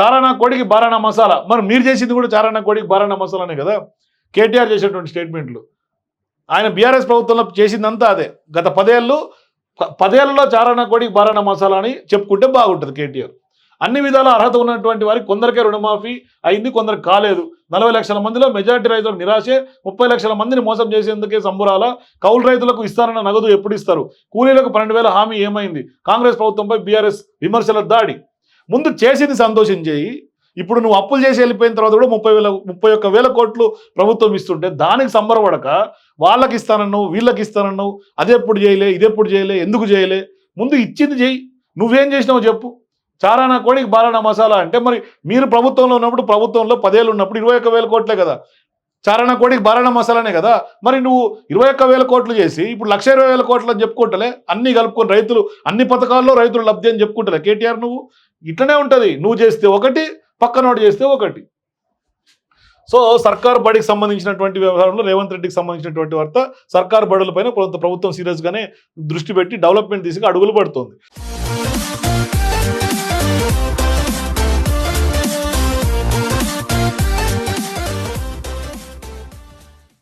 చారానా కోడికి బారానా మసాలా. మరి మీరు చేసింది కూడా చారానా కోడికి బారానా మసాలానే కదా? కేటీఆర్ చేసినటువంటి స్టేట్మెంట్లు. ఆయన బీఆర్ఎస్ ప్రభుత్వంలో చేసిందంతా అదే. గత పదేళ్ళు ప- పదేళ్ళలో చారానా కోడికి బారానా మసాలా అని చెప్పుకుంటే బాగుంటుంది కేటీఆర్. అన్ని విధాల అర్హత ఉన్నటువంటి వారికి కొందరికే రుణమాఫీ అయింది కొందరికి కాలేదు. నలభై లక్షల మందిలో మెజార్టీ రైతులకు నిరాశే ముప్పై లక్షల మందిని మోసం చేసేందుకే సంబురాల కౌలు రైతులకు ఇస్తారన్న నగదు ఎప్పుడు ఇస్తారు? కూలీలకు పన్నెండు వేల హామీ ఏమైంది? కాంగ్రెస్ ప్రభుత్వంపై బీఆర్ఎస్ విమర్శల దాడి. ముందు చేసింది సంతోషం చేయి ఇప్పుడు నువ్వు అప్పులు చేసి వెళ్ళిపోయిన తర్వాత కూడా ముప్పై వేల ముప్పై ఒక్క వేల కోట్లు ప్రభుత్వం ఇస్తుంటే దానికి సంబరపడక వాళ్ళకి ఇస్తానన్నావు వీళ్ళకి ఇస్తానన్నావు అదెప్పుడు చేయలే ఇదెప్పుడు చేయలే ఎందుకు చేయలే ముందు ఇచ్చింది చేయి. నువ్వేం చేసినావు చెప్పు. చారానా కోడికి బారానా మసాలా అంటే మరి మీరు ప్రభుత్వంలో ఉన్నప్పుడు ప్రభుత్వంలో పదేళ్ళు ఉన్నప్పుడు ఇరవై ఒక్క వేల కోట్లే కదా. చారణ కోడికి భరణ మసాలానే కదా. మరి నువ్వు ఇరవై ఒక్క వేల కోట్లు చేసి ఇప్పుడు లక్ష ఇరవై వేల కోట్లు అని చెప్పుకుంటలే అన్ని కలుపుకొని రైతులు అన్ని పథకాల్లో రైతులు లబ్ధి అని చెప్పుకుంటలే. కేటీఆర్ నువ్వు ఇట్లనే ఉంటుంది. నువ్వు చేస్తే ఒకటి పక్కనోడు చేస్తే ఒకటి. సో సర్కార్ బడికి సంబంధించినటువంటి వ్యవహారంలో రేవంత్ రెడ్డికి సంబంధించినటువంటి వార్త సర్కార్ బడులపైన కొంత ప్రభుత్వం సీరియస్గానే దృష్టి పెట్టి డెవలప్మెంట్ దిశగా అడుగులు పడుతోంది.